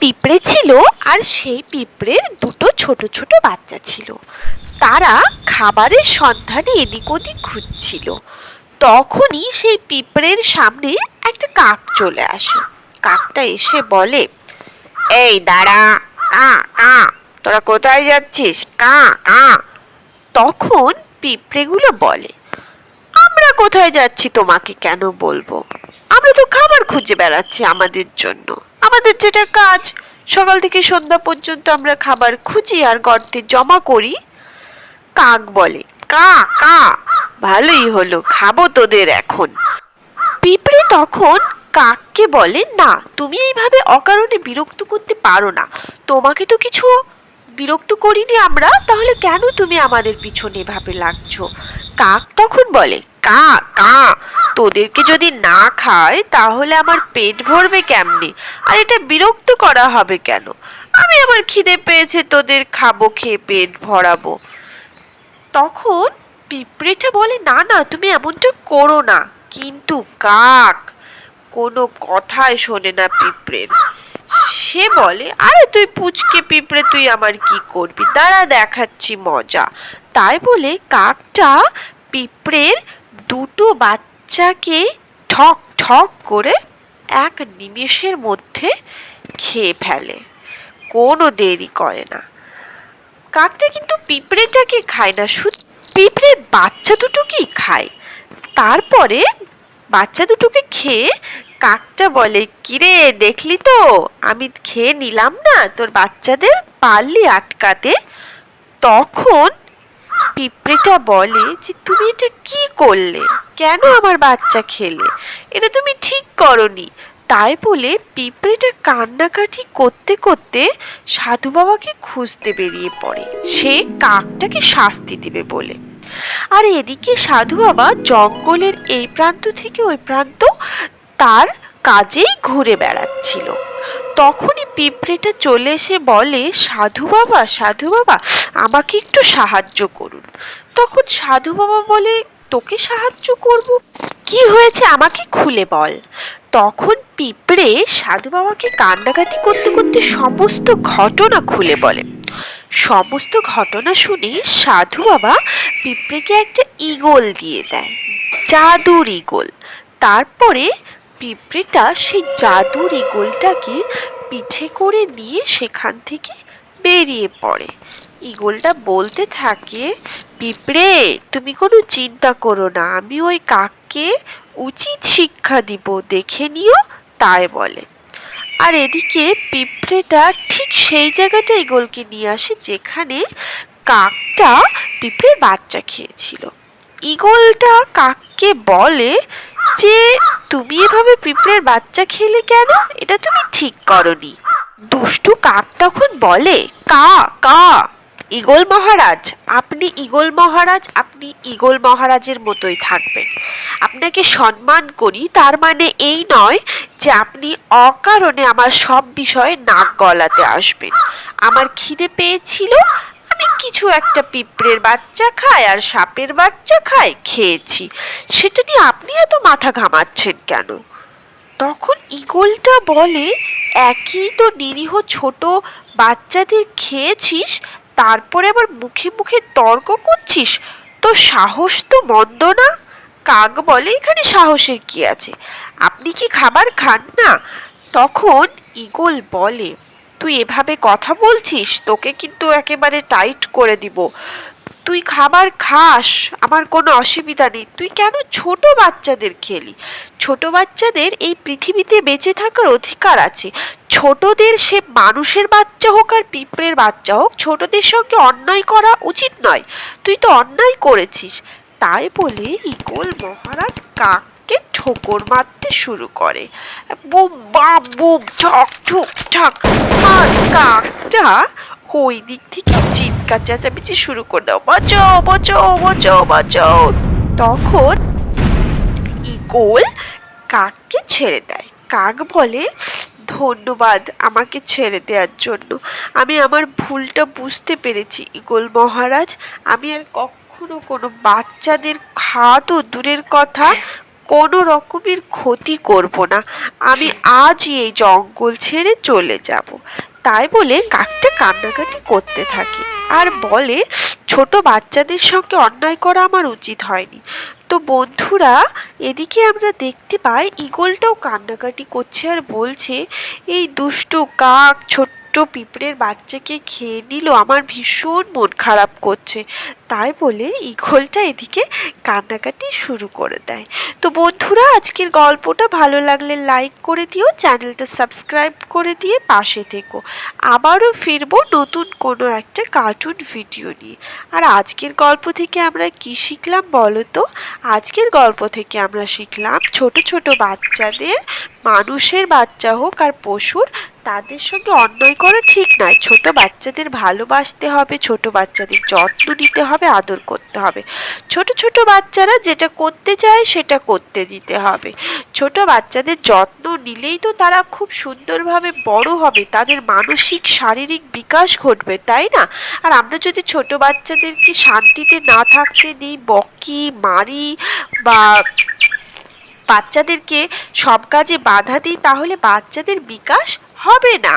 পিঁপড়ে ছিল আর সেই পিঁপড়ের দুটো ছোট ছোট বাচ্চা ছিল। তারা খাবারের সন্ধানে এদিক ওদিক ঘুরছিল। তখনই সেই পিঁপড়ের সামনে একটা কাক চলে আসে। কাকটা এসে বলে, এই দাঁড়া কা কা তোরা কোথায় যাচ্ছিস? কা কা তখন পিঁপড়েগুলো বলে, আমরা কোথায় যাচ্ছি তোমাকে কেন বলব? আমরা তো খাবার খুঁজে বেড়াচ্ছি আমাদের জন্য। আমাদের যেটা কাজ, সকাল থেকে সন্ধ্যা পর্যন্ত আমরা খাবার খুঁজি আর গর্তে জমা করি। কাক বলে, কা কা, ভালোই হলো, খাব তোদের এখন। পিঁপড়ে তখন কাককে বলে, না, তুমি এইভাবে অকারণে বিরক্ত করতে পারো না। তোমাকে তো কিছু বিরক্ত করিনি আমরা, তাহলে কেন তুমি আমাদের পিছনে এভাবে লাগছো? কাক তখন বলে কা কা। তোদেরকে যদি না খায়, তাহলে আমার পেট ভরবে কেমনি? আর এটা বিরক্ত করা হবে কেন? আমি আমার খিদে পেয়েছে তোদের খাব, খেয়ে পেট ভরাবো। তখন পিঁপড়েটা বলে, না না, তুমি এমনটা করো না। কিন্তু কাক, কোনো কথাই শোনে না পিঁপড়ের। সে বলে, আরে, তুই পুচকে পিঁপড়ে, তুই আমার কি করবি? দাঁড়া, দেখাচ্ছি মজা। তাই বলে কাকটা পিঁপড়ের দুটো বাচ্চাকে ঠক ঠক করে এক নিমেষের মধ্যে খেয়ে ফেলে। কোনো দেরি করে না। কাকটা কিন্তু পিঁপড়েটাকে খায় না। শুধু পিঁপড়ের বাচ্চা দুটোকেই খায়। তারপরে বাচ্চা দুটোকে খেয়ে কাকটা বলে, কিরে, দেখলি তো? আমি খেয়ে নিলাম না। তোর বাচ্চাদের পারলি আটকাতে। তখন পিঁপড়েটা বলে যে, তুমি এটা কি করলে? কেন আমার বাচ্চা খেলে? এটা তুমি ঠিক করনি। তাই বলে পিঁপড়েটা কান্নাকাটি করতে করতে সাধু বাবাকে খুঁজতে বেরিয়ে পড়ে। সে কাকটাকে শাস্তি দেবে বলে। আর এদিকে সাধু বাবা জঙ্গলের এই প্রান্ত থেকে ওই প্রান্ত তার কাজেই ঘুরে বেড়াচ্ছিল। তখনই পিঁপড়েটা চলে এসে বলে, সাধু বাবা সাধু বাবা, আমাকে একটু সাহায্য করুন। তখন সাধু বাবা বলে, তোকে সাহায্য করব? কি হয়েছে আমাকে খুলে বল। তখন পিঁপড়ে সাধু বাবাকে কান্নাকাটি করতে করতে সমস্ত ঘটনা খুলে বলে। সমস্ত ঘটনা শুনে সাধু বাবা পিঁপড়েকে একটা ইগল দিয়ে দেয়, জাদুর ইগল তারপরে পিঁপড়েটা সেই জাদুর ইগলটাকে পিঠে করে নিয়ে সেখান থেকে বেরিয়ে পড়ে। ইগলটা বলতে থাকে, পিঁপড়ে, তুমি কোনো চিন্তা করো না, আমি ওই কাককে উচিত শিক্ষা দিব, দেখে নিও। তাই বলে। আর এদিকে পিঁপড়েটা ঠিক সেই জায়গাটা ইগলকে নিয়ে আসে যেখানে কাকটা পিঁপড়ের বাচ্চা খেয়েছিল। ইগলটা কাককে বলে যে তুমি এভাবে পিঁপড়ের বাচ্চা খেলে কেন? এটা তুমি ঠিক করনি। দুষ্টু কাক তখন বলে, কা কা, ইগল মহারাজ, আপনি ইগল মহারাজ, আপনি ইগল মহারাজের মতোই থাকবেন। আপনাকে সম্মান করি, তার মানে এই নয় যে আপনি অকারণে আমার সব বিষয়ে নাক গলাতে আসবেন। আমার খিদে পেয়েছিল আমি কিছু একটা পিঁপড়ের বাচ্চা খাই আর সাপের বাচ্চা খাই খেয়েছি। সেটা নিয়ে আপনি এত মাথা ঘামাচ্ছেন কেন? তখন ইগলটা বলে, একই তো নিরীহ ছোট বাচ্চাদের খেয়েছিস, তারপরে আবার মুখে মুখে তর্ক করছিস? তো সাহস তো মন্দ না? কাক বলে, এখানে সাহসের কি আছে? আপনি কি খাবার খান না? তখন ইগল বলে তুই এভাবে কথা বলছিস? তোকে কিন্তু একেবারে টাইট করে দিব। তুই খাবার খাস, আমার কোনো অসুবিধা নেই। তুই কেন ছোট বাচ্চাদের খেলি? ছোট বাচ্চাদের এই পৃথিবীতে বেঁচে থাকার অধিকার আছে। ছোটদের সে মানুষের বাচ্চা হোক আর পিঁপড়ের বাচ্চা হোক, ছোটদের সঙ্গে অন্যায় করা উচিত নয়। তুই তো অন্যায় করেছিস। তাই বলে ইগল মহারাজ কাককে ঠোকর মারতে শুরু করে। বুম বাম বুম ঝক, ঝুক, ঝাক। আর কাকটা ওই দিক থেকে চিৎকার চেঁচামেচি শুরু করে দাও। বাঁচাও বাঁচাও বাঁচাও বাঁচাও। তখন ইগল কাককে ছেড়ে দেয়। কাক বলে, ধন্যবাদ আমাকে ছেড়ে দেওয়ার জন্য। আমি আমার ভুলটা বুঝতে পেরেছি, ইগল মহারাজ। আমি আর কখনো কোনো বাচ্চাদের খাওয়া তো দূরের কথা কোনো রকমের ক্ষতি করব না। আমি আজই এই জঙ্গল ছেড়ে চলে যাব। তাই বলে কাকটা কান্নাকাটি করতে থাকে। আর বলে, ছোট বাচ্চাদের সঙ্গে অন্যায় করা আমার উচিত হয়নি। তো বন্ধুরা, এদিকে আমরা দেখতে পাই ঈগলটাও কান্নাকাটি করছে আর বলছে, এই দুষ্টু কাক, ছোট্ট পিঁপড়ের বাচ্চাকে খেয়ে নিল। আমার ভীষণ মন খারাপ করছে। তাই বলে ঈগলটা এদিকে কান্নাকাটি শুরু করে দেয়। তো বন্ধুরা, আজকের গল্পটা ভালো লাগলে লাইক করে দিও, চ্যানেলটা সাবস্ক্রাইব করে দিয়ে পাশে থেকো। আবারও ফিরবো নতুন কোনো একটা কার্টুন ভিডিও নিয়ে। আর আজকের গল্প থেকে আমরা কি শিখলাম বলো তো? আজকের গল্প থেকে আমরা শিখলাম ছোট ছোট বাচ্চাদের মানুষের বাচ্চা হোক আর পশুর তাদের সঙ্গে অন্যায় করা ঠিক নয়। ছোট বাচ্চাদের ভালোবাসতে হবে, ছোট বাচ্চাদের যত্ন নিতে হবে, আদর করতে হবে। ছোট ছোট বাচ্চারা যেটা করতে চায় সেটা করতে দিতে হবে। ছোট বাচ্চাদের যত্ন নিলেই তো তারা খুব সুন্দরভাবে বড় হবে। তাদের মানসিক, শারীরিক বিকাশ ঘটবে, তাই না? আর আমরা যদি ছোট বাচ্চাদেরকে শান্তিতে না থাকতে দিই, বকি, মারি বা বাচ্চাদেরকে সব কাজে বাধা দিই, তাহলে বাচ্চাদের বিকাশ হবে না।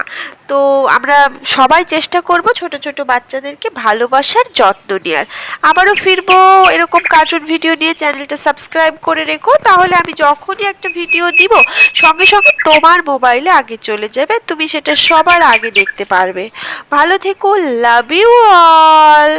তো আমরা সবাই চেষ্টা করব ছোট ছোট বাচ্চাদেরকে ভালোবাসার যত্ন নেওয়ার আবারও ফিরবো এরকম কার্টুন ভিডিও নিয়ে। চ্যানেলটা সাবস্ক্রাইব করে রেখো। তাহলে আমি যখনই একটা ভিডিও দিব, সঙ্গে সঙ্গে তোমার মোবাইলে আগে চলে যাবে। তুমি সেটা সবার আগে দেখতে পারবে। ভালো থেকো লাভ ইউ অল